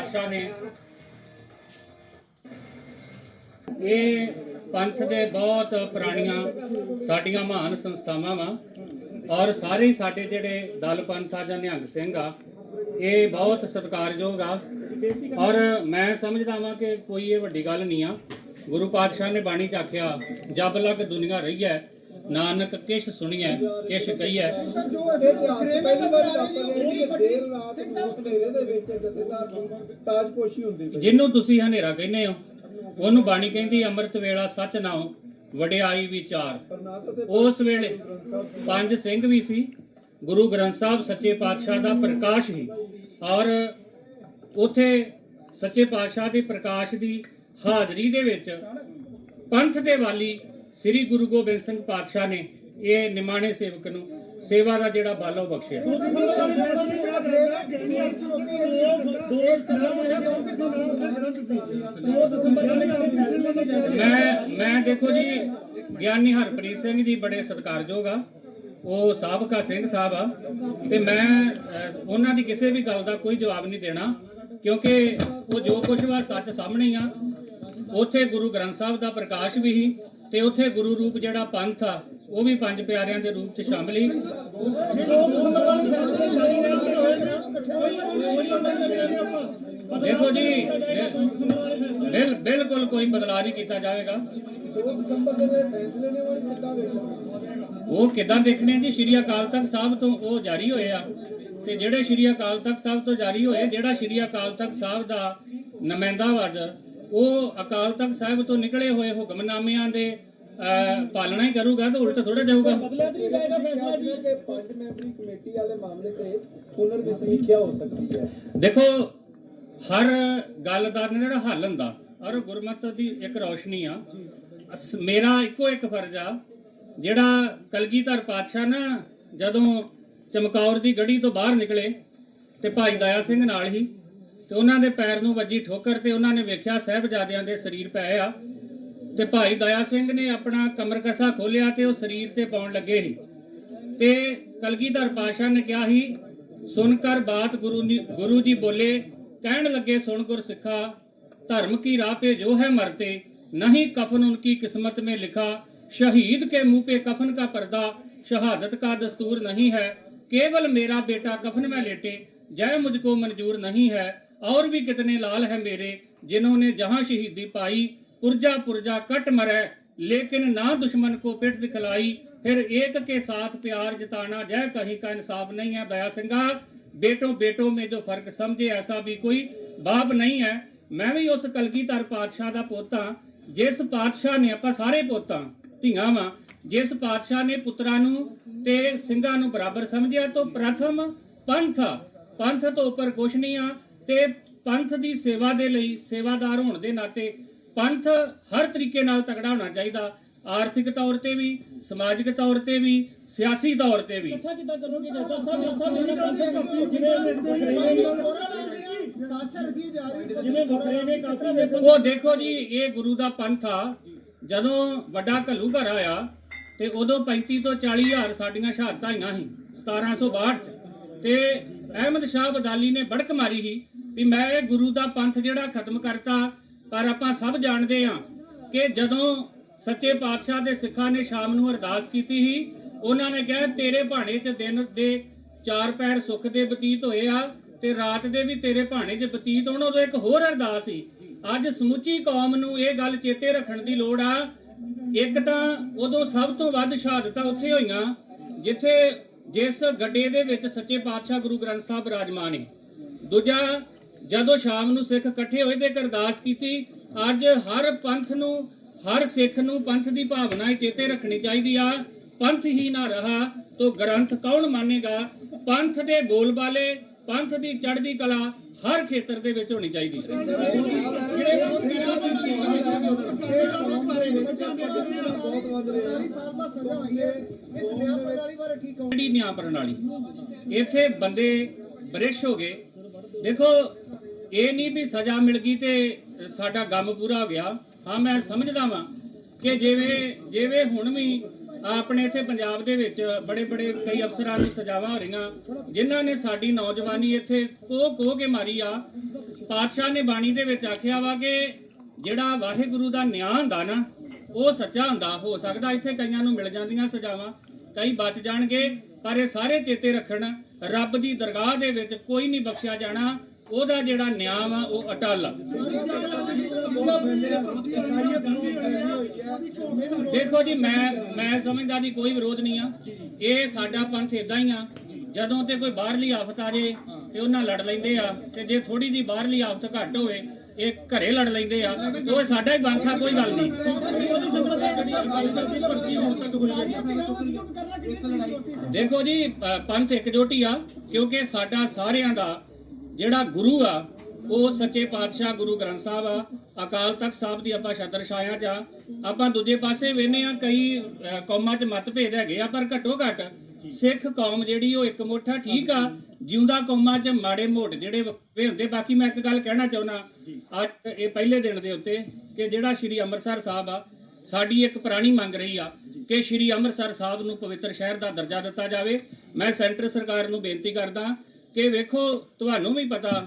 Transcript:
ਪਾਤਸ਼ਾਹ ਨੇ। ਇਹ ਪੰਥ ਦੇ ਬਹੁਤ ਪੁਰਾਣੀਆਂ ਸਾਡੀਆਂ ਮਹਾਨ ਸੰਸਥਾਵਾਂ ਵਾ ਔਰ ਸਾਰੇ ਸਾਡੇ ਜਿਹੜੇ ਦਲ ਪੰਥ ਆ ਜਾਂ ਨਿਹੰਗ ਸਿੰਘ ਆ, ਇਹ ਬਹੁਤ ਸਤਿਕਾਰਯੋਗ ਆ। ਔਰ ਮੈਂ ਸਮਝਦਾ ਵਾਂ ਕਿ ਕੋਈ ਇਹ ਵੱਡੀ ਗੱਲ ਨਹੀਂ ਆ। ਗੁਰੂ ਪਾਤਸ਼ਾਹ ਨੇ ਬਾਣੀ ਚ ਆਖਿਆ, ਜਬ ਲਗ ਦੁਨੀਆ ਰਹੀ ਹੈ ਨਾਨਕ ਕਿਛ ਸੁਣੀਐ ਕਿਛ ਕਹੀਐ। ਜੋ ਇਤਿਹਾਸ ਚ ਪਹਿਲੀ ਵਾਰ ਵਾਪਰ ਰਿਹਾ ਕਿ ਦੇਰ ਰਾਤ ਨੂੰ ਹਨੇਰੇ ਦੇ ਵਿੱਚ ਜਥੇਦਾਰ ਦੀ ਤਾਜਪੋਸ਼ੀ ਹੁੰਦੀ ਪਈ। ਜਿਹਨੂੰ ਤੁਸੀਂ ਹਨੇਰਾ ਕਹਿੰਦੇ ਹੋ ਉਹਨੂੰ ਬਾਣੀ ਕਹਿੰਦੀ ਅੰਮ੍ਰਿਤ ਵੇਲਾ ਸੱਚ ਨਾਉ ਵਡਿਆਈ ਵਿਚਾਰ ਉਸ ਵੇਲੇ ਪੰਜ ਸਿੰਘ ਵੀ ਸੀ। ਗੁਰੂ ਗ੍ਰੰਥ ਸਾਹਿਬ ਸੱਚੇ ਪਾਤਸ਼ਾਹ ਦਾ ਪ੍ਰਕਾਸ਼ ਹੀ ਔਰ ਉਥੇ ਸੱਚੇ ਪਾਤਸ਼ਾਹ ਦੇ ਪ੍ਰਕਾਸ਼ ਦੀ ਹਾਜ਼ਰੀ ਦੇ ਵਿੱਚ ਪੰਥ ਦੇ ਵਾਲੀ ਸ੍ਰੀ ਗੁਰੂ ਗੋਬਿੰਦ ਸਿੰਘ ਪਾਤਸ਼ਾਹ ਨੇ ਇਹ ਨਿਮਾਣੇ ਸੇਵਕ ਨੂੰ ਸੇਵਾ ਦਾ ਜਿਹੜਾ ਬਲ ਉਹ ਬਖਸ਼ਿਆ। ਮੈਂ ਮੈਂ ਦੇਖੋ ਜੀ ਗਿਆਨੀ ਹਰਪ੍ਰੀਤ ਸਿੰਘ ਜੀ ਬੜੇ ਸਤਿਕਾਰਯੋਗ ਆ। ਉਹ ਸਾਬਕਾ ਸਿੰਘ ਸਾਹਿਬ ਆ। ਤੇ ਮੈਂ ਉਹਨਾਂ ਦੀ ਕਿਸੇ ਵੀ ਗੱਲ ਦਾ ਕੋਈ ਜਵਾਬ ਨਹੀਂ ਦੇਣਾ ਕਿਉਂਕਿ ਉਹ ਜੋ ਕੁਝ ਵਾ ਸੱਚ ਸਾਹਮਣੇ ਆ। ਉੱਥੇ ਗੁਰੂ ਗ੍ਰੰਥ ਸਾਹਿਬ ਦਾ ਪ੍ਰਕਾਸ਼ ਵੀ ਸੀ। ਤੇ ਉੱਥੇ ਗੁਰੂ ਰੂਪ ਜਿਹੜਾ ਪੰਥ ਆ, ਉਹ ਵੀ ਪੰਜ ਪਿਆਰਿਆਂ ਦੇ ਰੂਪ 'ਚ ਸ਼ਾਮਲ ਹੀ ਦੇਖੋ ਜੀ, ਬਿਲ ਬਿਲਕੁਲ ਕੋਈ ਬਦਲਾਅ ਨਹੀਂ ਕੀਤਾ ਜਾਵੇਗਾ। 2 ਦਸੰਬਰ ਦੇ ਫੈਸਲੇ ਨੇ ਉਹ ਕਿੱਦਾਂ ਵੇਖਦੇ ਉਹ ਕਿਦਾਂ ਦੇਖਣੇ ਜੀ? ਸ਼੍ਰੀ ਅਕਾਲ ਤਖਤ ਸਾਹਿਬ ਤੋਂ ਉਹ ਜਾਰੀ ਹੋਏ ਆ। ਤੇ ਜਿਹੜੇ ਸ਼੍ਰੀ ਅਕਾਲ ਤਖਤ ਸਾਹਿਬ ਤੋਂ ਜਾਰੀ ਹੋਏ, ਜਿਹੜਾ ਸ਼੍ਰੀ ਅਕਾਲ ਤਖਤ ਸਾਹਿਬ ਦਾ ਨੁਮਾਇੰਦਾ ਵਜ ਉਹ ਅਕਾਲ ਤਖਤ ਸਾਹਿਬ ਤੋਂ ਨਿਕਲੇ ਹੋਏ ਹੁਕਮਨਾਮਿਆਂ ਦੇ ਪਾਲਣਾ ਹੀ ਕਰੂਗਾ ਤਾਂ ਉਲਟ ਥੋੜਾ ਜਾਊਗਾ। ਫੈਸਲਾ ਜੀ। ਕਿ ਪੰਜ ਮੈਂਬਰੀ ਕਮੇਟੀ ਵਾਲੇ ਮਾਮਲੇ ਤੇ ਪੁਨਰ ਵਿਸਮੀਖਿਆ ਹੋ ਸਕਦੀ ਹੈ। ਦੇਖੋ ਹਰ ਗੱਲ ਦਾ ਜਿਹੜਾ ਹੱਲ ਹੁੰਦਾ ਔਰ ਗੁਰਮਤ ਦੀ ਇੱਕ ਰੌਸ਼ਨੀ ਆ। ਮੇਰਾ ਇੱਕੋ ਇੱਕ ਫਰਜ਼ ਆ ਜਿਹੜਾ ਕਲਗੀਧਰ ਪਾਤਸ਼ਾਹ ਨਾ ਜਦੋਂ ਚਮਕੌਰ ਦੀ ਗੜੀ ਤੋਂ ਬਾਹਰ ਨਿਕਲੇ ਤੇ ਭਾਈ ਦਇਆ ਸਿੰਘ ਨਾਲ ਹੀ ਤੇ ਉਹਨਾਂ ਦੇ ਪੈਰ ਨੂੰ ਵੱਜੀ ਠੋਕਰ ਤੇ ਉਹਨਾਂ ਨੇ ਵੇਖਿਆ ਸਹਿਬਜ਼ਾਦਿਆਂ ਦੇ ਸਰੀਰ ਪਏ ਆ ਤੇ ਭਾਈ ਦਇਆ ਸਿੰਘ ਨੇ ਆਪਣਾ ਕਮਰ ਕਸਾ ਖੋਲਿਆ ਤੇ ਉਹ ਸਰੀਰ ਤੇ ਪਾਉਣ ਲੱਗੇ ਸੀ ਤੇ ਕਲਗੀਧਰ ਪਾਸ਼ਾ ਨੇ ਕਿਹਾ ਸੀ ਸੁਣ ਕਰ ਬਾਤ ਗੁਰੂ ਨੀ- ਗੁਰੂ ਜੀ ਬੋਲੇ ਕਹਿਣ ਲੱਗੇ ਸੁਣ ਗੁਰ ਸਿੱਖਾ ਧਰਮ ਕੀ ਰਾਹ पे जो है मरते नहीं कफन उनकी किस्मत में लिखा शहीद के मुंह पे कफन का पर्दा शहादत का दस्तूर नहीं है केवल मेरा बेटा कफन में लेटे जय मुझको मंजूर नहीं है और भी कितने लाल हैं मेरे जिन्होंने जहां शहीदी पाई पुरजा पुरजा कट मरे लेकिन ना दुश्मन को पिट दिखलाई फिर एक के साथ प्यार जताना जय कहीं का इंसाफ नहीं है दया सिंगा बेटों बेटों में जो फर्क समझे ऐसा भी कोई बाप नहीं है ਮੈਂ ਵੀ ਉਸ ਕਲਗੀਧਰ ਪਾਤਸ਼ਾਹ ਦਾ ਪੋਤਾ ਜਿਸ ਪਾਤਸ਼ਾਹ ਨੇ ਆਪਾਂ ਸਾਰੇ ਪੋਤਾ ਧੀਆਂ ਵਾਂ ਜਿਸ ਪਾਤਸ਼ਾਹ ਨੇ ਪੁੱਤਰਾਂ ਨੂੰ ਤੇ ਸਿੰਘਾਂ ਨੂੰ ਬਰਾਬਰ ਸਮਝਿਆ ਤਾਂ ਪ੍ਰਥਮ ਪੰਥ ਆ। ਪੰਥ ਤੋਂ ਉੱਪਰ ਕੁਛ ਨਹੀਂ ਆ ਤੇ ਪੰਥ ਦੀ ਸੇਵਾ ਦੇ ਲਈ ਸੇਵਾਦਾਰ ਹੋਣ ਦੇ ਨਾਤੇ ਪੰਥ ਹਰ ਤਰੀਕੇ ਨਾਲ ਤਗੜਾ ਹੋਣਾ ਚਾਹੀਦਾ ਆਰਥਿਕ ਤੌਰ ਤੇ ਵੀ ਸਮਾਜਿਕ ਤੌਰ ਤੇ ਵੀ ਸਿਆਸੀ ਤੌਰ ਤੇ ਵੀ। ਉਹ ਦੇਖੋ ਜੀ ਇਹ ਗੁਰੂ ਦਾ ਪੰਥ ਆ। ਜਦੋਂ ਵੱਡਾ ਘੱਲੂ ਘਰ ਆਇਆ ਤੇ ਉਦੋਂ 35 ਤੋਂ 40 ਹਜ਼ਾਰ ਸਾਡੀਆਂ ਸ਼ਹਾਦਤਾਂ ਆਈਆਂ ਸੀ 1762 ਚ। ਤੇ ਅਹਿਮਦ ਸ਼ਾਹ ਬਦਾਲੀ ਨੇ ਬੜਕ ਮਾਰੀ ਸੀ ਵੀ ਮੈਂ ਇਹ ਗੁਰੂ ਦਾ ਪੰਥ ਜਿਹੜਾ ਖਤਮ ਕਰਤਾ, ਪਰ ਆਪਾਂ ਸਭ ਜਾਣਦੇ ਆ ਕਿ ਜਦੋਂ ਸੱਚੇ ਪਾਤਸ਼ਾਹ ਦੇ ਸਿੱਖਾਂ ਨੇ ਸ਼ਾਮ ਨੂੰ ਅਰਦਾਸ ਕੀਤੀ ਸੀ, ਉਹਨਾਂ ਨੇ ਕਿਹਾ, ਤੇਰੇ ਭਾਣੇ 'ਚ ਦਿਨ ਦੇ ਚਾਰ ਪੈਰ ਸੁੱਖ ਦੇ ਬਤੀਤ ਹੋਏ ਆ ਤੇ ਰਾਤ ਦੇ ਵੀ ਤੇਰੇ ਭਾਣੇ 'ਚ ਬਤੀਤ ਹੋਣ। ਉਦੋਂ ਇੱਕ ਹੋਰ ਅਰਦਾਸ ਸੀ, ਅੱਜ ਸਮੁੱਚੀ ਕੌਮ ਨੂੰ ਇਹ ਗੱਲ ਚੇਤੇ ਰੱਖਣ ਦੀ ਲੋੜ ਆ। ਇੱਕ ਤਾਂ ਉਦੋਂ ਸਭ ਤੋਂ ਵੱਧ ਸ਼ਹਾਦਤਾਂ ਉੱਥੇ ਹੋਈਆਂ, ਜਿੱਥੇ ਜਿਸ ਗੱਡੇ ਦੇ ਵਿੱਚ ਸੱਚੇ ਪਾਤਸ਼ਾਹ ਗੁਰੂ ਗ੍ਰੰਥ ਸਾਹਿਬ ਰਾਜਮਾਨ ਨੇ। ਦੂਜਾ, ਜਦੋਂ ਸ਼ਾਮ ਨੂੰ ਸਿੱਖ ਇਕੱਠੇ ਹੋਏ ਤੇ ਅਰਦਾਸ ਕੀਤੀ, ਅੱਜ ਹਰ ਪੰਥ ਨੂੰ, ਹਰ ਸਿੱਖ ਨੂੰ ਪੰਥ ਦੀ ਭਾਵਨਾ ਚੇਤੇ ਰੱਖਣੀ ਚਾਹੀਦੀ ਆ। ਪੰਥ ਹੀ ਨਾ ਰਹਾ ਤੋ ਗ੍ਰੰਥ ਕੌਣ ਮੰਨੇਗਾ? ਪੰਥ ਦੇ ਬੋਲਬਾਲੇ ਪੰਥ ਦੀ ਚੜ੍ਹਦੀ ਕਲਾ ਹਰ ਖੇਤਰ ਦੇ ਵਿੱਚ ਹੋਣੀ ਚਾਹੀਦੀ ਹੈ ਬਹੁਤ ਵੱਧ ਰਿਹਾ ਜਿਹੜੀ ਨਿਆਂ ਪ੍ਰਣਾਲੀ ਇੱਥੇ ਬੰਦੇ ਬ੍ਰਿਸ਼ ਹੋ ਗਏ। ਦੇਖੋ ਇਹ ਨਹੀਂ ਵੀ ਸਜ਼ਾ ਮਿਲ ਗਈ ਤੇ ਸਾਡਾ ਗਮ ਪੂਰਾ ਹੋ ਗਿਆ। ਹਾਂ ਮੈਂ ਸਮਝਦਾ ਵਾਂ ਕਿ ਜਿਵੇਂ ਜਿਵੇਂ ਹੁਣ ਵੀ ਆਪਣੇ ਇੱਥੇ ਪੰਜਾਬ ਦੇ ਵਿੱਚ ਬੜੇ ਬੜੇ ਕਈ ਅਫਸਰਾਂ ਨੂੰ ਸਜ਼ਾਵਾਂ ਹੋ ਰਹੀਆਂ, ਜਿਨ੍ਹਾਂ ਨੇ ਸਾਡੀ ਨੌਜਵਾਨੀ ਇੱਥੇ ਕੋਹ ਕੋਹ ਕੇ ਮਾਰੀ ਆ। ਪਾਤਸ਼ਾਹ ਨੇ ਬਾਣੀ ਦੇ ਵਿੱਚ ਆਖਿਆ ਵਾ ਕਿ ਜਿਹੜਾ ਵਾਹਿਗੁਰੂ ਦਾ ਨਿਆਂ ਹੁੰਦਾ ਨਾ, ਉਹ ਸੱਚਾ ਹੁੰਦਾ, ਹੋ ਸਕਦਾ ਇੱਥੇ ਕਈਆਂ ਨੂੰ ਮਿਲ ਜਾਂਦੀਆਂ ਸਜ਼ਾਵਾਂ, ਕਈ ਬਚ ਜਾਣਗੇ, ਪਰ ਇਹ ਸਾਰੇ ਚੇਤੇ ਰੱਖਣ, ਰੱਬ ਦੀ ਦਰਗਾਹ ਦੇ ਵਿੱਚ ਕੋਈ ਨਹੀਂ ਬਖਸ਼ਿਆ ਜਾਣਾ, ਉਹਦਾ ਜਿਹੜਾ ਨਿਆਂ ਵਾ, ਉਹ ਅਟਲ ਆ। ਦੇਖੋ ਜੀ, ਮੈਂ ਮੈਂ ਸਮਝਦਾ ਜੀ, ਕੋਈ ਵਿਰੋਧ ਨਹੀਂ ਆ। ਇਹ ਸਾਡਾ ਪੰਥ ਇਦਾਂ ਹੀ ਆ। ਜਦੋਂ ਤੇ ਕੋਈ ਬਾਹਰਲੀ ਆਫਤ ਆ ਜੇ ਤੇ ਉਹਨਾਂ ਲੜ ਲੈਂਦੇ ਆ ਤੇ ਜੇ ਥੋੜੀ ਜੀ ਬਾਹਰਲੀ ਆਫਤ ਘੱਟ ਹੋਵੇ, ਇਹ ਘਰੇ ਲੜ ਲੈਂਦੇ ਆ। ਤੇ ਉਹ ਸਾਡਾ ਹੀ ਪੰਥ ਆ, ਕੋਈ ਗੱਲ ਨਹੀਂ। ਦੇਖੋ ਜੀ ਪੰਥ ਇੱਕ ਜੋਟੀ ਆ ਕਿਉਂਕਿ ਸਾਡਾ ਸਾਰਿਆਂ ਦਾ ਜਿਹੜਾ ਗੁਰੂ ਆ ਉਹ ਸੱਚੇ ਪਾਤਸ਼ਾਹ ਗੁਰੂ ਗ੍ਰੰਥ ਸਾਹਿਬ ਆ, ਅਕਾਲ ਤਖਤ ਸਾਹਿਬ ਦੀ ਆਪਾਂ ਛਤਰ ਛਾਇਆ ਚ ਆ। ਆਪਾਂ ਦੂਜੇ ਪਾਸੇ ਵੇਨੇ ਆ, ਕਈ ਕੌਮਾਂ 'ਚ ਮਤਭੇਦ ਹੈਗੇ ਆ, ਪਰ ਘੱਟੋ ਘੱਟ ਸਿੱਖ ਕੌਮ ਜਿਹੜੀ ਉਹ ਇੱਕ ਮੁੱਠਾ ਠੀਕ ਆ, ਜਿਉਂਦਾ ਕੌਮਾਂ 'ਚ ਮਾੜੇ ਮੋਟ ਜਿਹੜੇ ਵਕਫੇ ਹੁੰਦੇ। ਬਾਕੀ ਮੈਂ ਇੱਕ ਗੱਲ ਕਹਿਣਾ ਚਾਹੁੰਦਾ, ਅੱਜ ਇਹ ਪਹਿਲੇ ਦਿਨ ਦੇ ਉੱਤੇ ਕਿ ਜਿਹੜਾ ਸ਼੍ਰੀ ਅੰਮ੍ਰਿਤਸਰ ਸਾਹਿਬ ਆ, ਸਾਡੀ ਇੱਕ ਪੁਰਾਣੀ ਮੰਗ ਰਹੀ ਆ ਕਿ ਸ਼੍ਰੀ ਅੰਮ੍ਰਿਤਸਰ ਸਾਹਿਬ ਨੂੰ ਪਵਿੱਤਰ ਸ਼ਹਿਰ ਦਾ ਦਰਜਾ ਦਿੱਤਾ ਜਾਵੇ। ਮੈਂ ਸੈਂਟਰ ਸਰਕਾਰ ਨੂੰ ਬੇਨਤੀ ਕਰਦਾ ਕਿ ਵੇਖੋ, ਤੁਹਾਨੂੰ ਵੀ ਪਤਾ